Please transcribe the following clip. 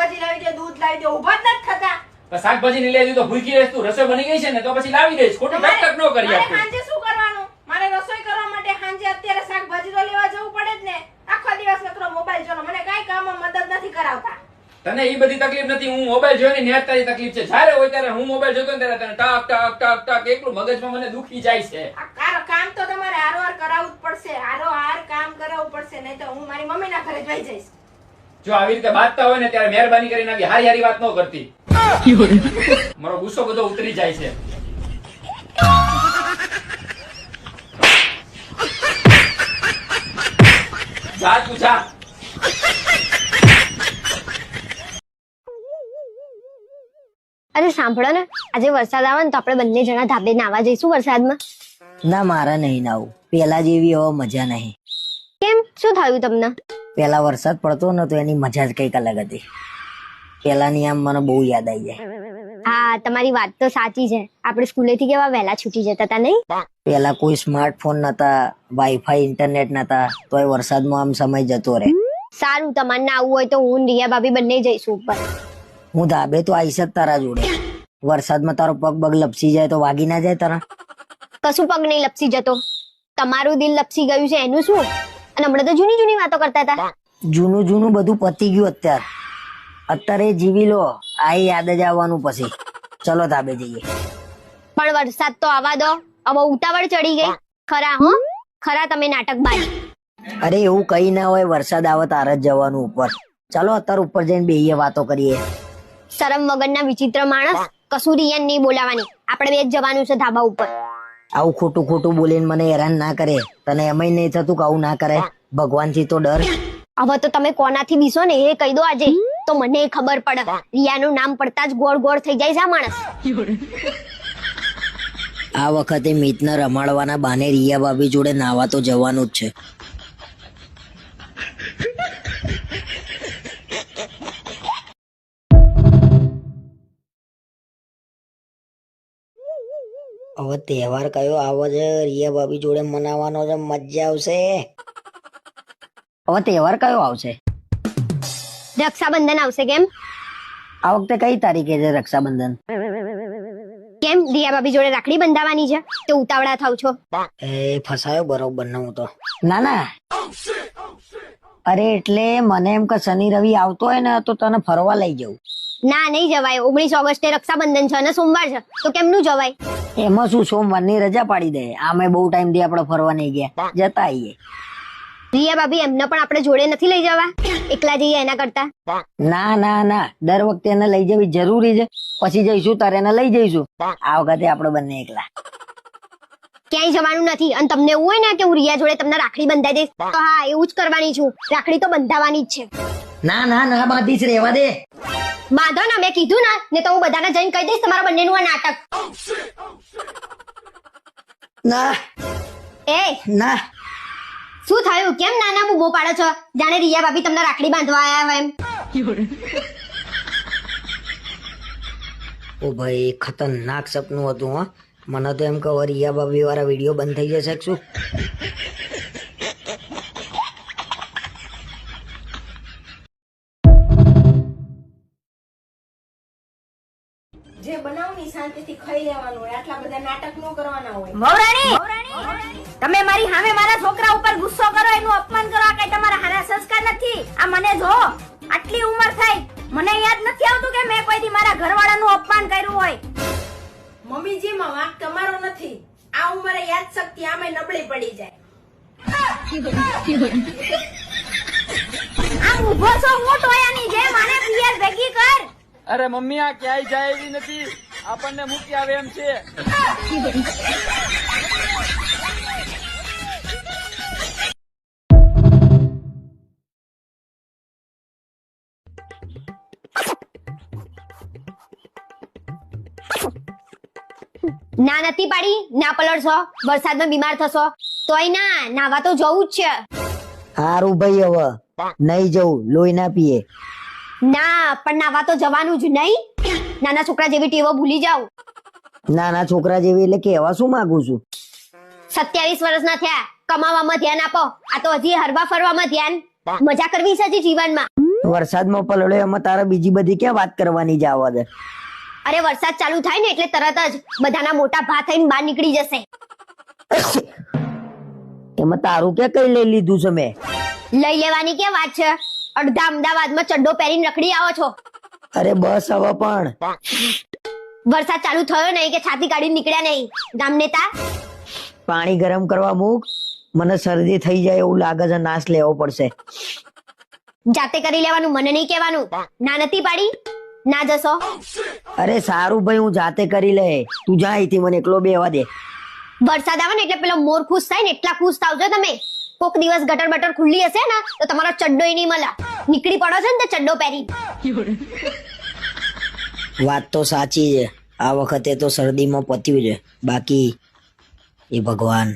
શાકભાજી લાવી દે દૂધ લાવી દે ઊભા જ નથી થતા. શાકભાજી ની લેજો તો ભૂખી રહીશ તું રસોઈ બની ગઈ છે ને તો પછી લાવી દઈશ. ખોટું ટક ન કરી મારે સાંજે શું કરવાનું? મારે રસોઈ કરવા માટે સાંજે અત્યારે શાકભાજી તો લેવા જવું પડે જ ને. આખો દિવસ નકરો મોબાઈલ જોનો મને કાઈ કામમાં મદદ નથી કરાવતા. તને એ બધી તકલીફ નથી. હું મોબાઈલ જોઈને ન્યાજ તારી તકલીફ છે. જ્યારે હોય ત્યારે હું મોબાઈલ જોતો ને ત્યારે તને ટક ટક ટક ટક એકલું મગજમાં મને દુખી જાય છે. આ કામ તો તમારે હારોહાર કરાવવું જ પડશે. હારોહાર કામ કરાવવું પડશે. નહીં તો હું મારી મમ્મીના ઘરે જઈ જઈશ. જો આવી રીતે બાંધતા હોય ને ત્યારે મહેરબાની કરીને આવી હારી હારી વાત ન કરતી. મારો ગુસ્સો બધો ઉતરી જાય છે. જા તું જા. અરે સાંભળો ને આજે વરસાદ આવે ને તો આપણે બંને જણા ધાબે નાવા જઈશું વરસાદમાં. ના મારા નહીં નાવું. પેલા જેવી હવે મજા નહીં. કેમ? શું થયું તમને? પેલા વરસાદ પડતો ને તો એની મજા જ કંઈક અલગ હતી. પેલાની આમ મને બહુ યાદ આવી જાય. હા તમારી વાત તો સાચી છે. આપણે સ્કૂલેથી કેવા વહેલા છૂટી જતા હતા નહીં? પેલા કોઈ સ્માર્ટફોન નતા વાઈફાઈ ઇન્ટરનેટ નતા તોય વરસાદમાં આમ સમય જતો રહે. સારું તમારે ના આવવું હોય તો હું રિયા ભાભી બંને જઈશું ઉપર. હું ધાબે તો આવીશ જ તારા જોડે. વરસાદમાં તારો પગ પગ લપસી જાય તો વાગી ના જાય તારા. કશું પગ નહીં લપસી જતો. તમારું દિલ લપસી ગયું છે એનું શું? અને હમણાં તો જૂની જૂની વાતો કરતા હતા. જૂનું જૂનું બધું પતી ગયું અત્યારે. અત્યારે જીવી લો આ યાદ જ આવવાનું પછી. ચલો ધાબે જઈએ. પણ વરસાદ તો આવા દો. હવે ઉતાવળ ચડી ગઈ. ખરા હો? ખરા તમે નાટક બાજ. અરે એવું કઈ ના હોય વરસાદ આવે તારે જ જવાનું ઉપર. ચાલો અત્યારે ઉપર જઈને બેહીએ વાતો કરીએ. શરમ વગરના વિચિત્ર માણસ કશું રિયાન નહીં બોલાવાની. આપણે બે જ જવાનું છે ધાબા ઉપર. આવું ખોટું ખોટું બોલીને મને હેરાન ના કરે. તને એમય નહીં થતું કે આવું ના કરે. ભગવાનથી તો ડર. હવે તો તમે કોનાથી બીસો ને? એ કહી દો આજે. તો મને ખબર પડે. રિયાનું નામ પડતા જ ગોળ ગોળ થઈ જાય છે માણસ. આ વખતે મિતને રમાડવાના બાને રિયા ભાભી જોડે નાવા તો જવાનું જ છે. હવે તહેવાર કયો આવે છે? રિયા ભાભી જોડે મનાવવાનો છે? મજા આવશે. હવે તહેવાર કયો આવશે? રક્ષાબંધન આવશે કેમ? આ વખતે કઈ તારીખે છે રક્ષાબંધન? કેમ? દિયા ભાભી જોડે રાખડી બંધાવાની છે? તો ઉતાવળા થાવ છો. એ ફસાયો બરોબર ન હું તો. ના ના. અરે એટલે મને એમ કે શનિ રવિ આવતો હોય ને તો તને ફરવા લઈ જવું. ના નહીં જવાય. ઓગણીસ ઓગસ્ટે રક્ષાબંધન છે અને સોમવાર છે. તો કેમનું જવાય? એમાં શું સોમવારની રજા પાડી દે? આમે બહુ ટાઈમથી આપણે ફરવા નહીં ગયા. જતા આવીએ રિયા ભાભી એમને પણ આપણે જોડે નથી લઈ જવા. એકલા જઈએ એના કરતા. ના ના ના. દર વખતે એને લઈ જવી જરૂરી છે. પછી જઈશું તારે એને લઈ જઈશું. આ વખતે આપણે બંને એકલા. ક્યાંય જવાનું નથી. અને તમને એવું હોય ને કે હું રિયા જોડે તમને રાખડી બંધાઈ દઈશ તો હા એવું જ કરવાની છું. રાખડી તો બંધાવાની જ છે. ના ના ના બાંધીશ રેવા દે. બાંધો ને મેં કીધું ને ને તો હું બધાને જઈને કહી દઈશ તમારા બંનેનું આ નાટક. ના. એ ના. શું થયું? કેમ નાના બૂબો પાડો છો? જાણે રિયા ભાભી તમને રાખડી બાંધવા આયા હોય એમ. ઓ ભાઈ ખતરનાક સપનું હતું હા. મને તો એમ કે રિયા ભાભી વાળા વીડિયો બંધ થઈ જશે શું? જે બનાવની શાંતિથી ખાઈ લેવાનું હોય આટલા બધા નાટક ન કરવાના હોય. મૌરાણી! મૌરાણી! તમે મારી સામે મારા છોકરા ઉપર ગુસ્સો કરો એનું અપમાન કરો આ કઈ તમારા હારા સંસ્કાર નથી. આ મને જો આટલી ઉંમર થઈ મને યાદ નથી આવતું કે મેં કોઈ દી મારા ઘરવાળાનું અપમાન કર્યું હોય. મમ્મીજીમાં વાંક તમારો નથી. આ ઉંમરે યાદ શક્તિ આમે નબળી પડી જાય. આ ઊભો છો હું ટોયાની જેમ આને પિયર ભેગી કર. અરે મમ્મી આ ક્યાંય જાય એવી નથી. આપણને મૂકી આવે એમ છે. ના નથી પાડી ના પલળશો. વરસાદમાં બીમાર થશો. તોય ના નાવા તો જવું જ છે. હારું ભાઈ હવે. નહીં જવું લોહી ના પીએ. ના પણ નાવા તો જવાનું જ નહીં. નાના છોકરા જેવી ટેવો ભૂલી જાવ નાના છોકરા જેવી એટલે કેવા શું માંગુ છું? સત્યાવીસ વર્ષના થયા. કમાવામાં ધ્યાન આપો. આ તો હજી હરવા ફરવામાં ધ્યાન. મજા કરવી છે જીવનમાં. વરસાદમાં પલળ્યો એમાં તારે બીજી બધી ક્યાં વાત કરવાની જ આવા દે? અરે વરસાદ ચાલુ થાય ને એટલે તરત જ બધાના મોટા ભા થઈને બહાર નીકળી જશે. એમાં તારું ક્યાં કઈ લઈ લીધું છે મેં? લઈ લેવાની કે વાત છે? અડધા અમદાવાદમાં ચડ્ડો પહેરીને રખડી આવો છો. અરે બસ હવે પણ. વરસાદ ચાલુ થયો નહીં કે છાતી કાઢી નીકળ્યા નહીં. ગામ નેતા? પાણી ગરમ કરવા મૂક. મને શરદી થઈ જાય એવું લાગે છે નાશ લેવો પડશે. જાતે કરી લેવાનું મને નહીં કહેવાનું. ના નથી પાડી ના જશો. અરે સારું ભાઈ હું જાતે કરી લે. તું જા અહીંથી મને એકલો બેવા દે. વરસાદ આવે ને એટલે પેલો મોર ખુશ થાય ને એટલા ખુશ થાવજો તમે. કોક દિવસ ગટર બટર ખુલ્લી હશે ને તો તમારો ચડ્ડો એ નહીં મળે. નીકળી પડો છે ને તે ચડ્ડો પહેરી. વાત તો સાચી છે. આ વખતે તો શરદીમાં પત્યું છે. બાકી એ ભગવાન.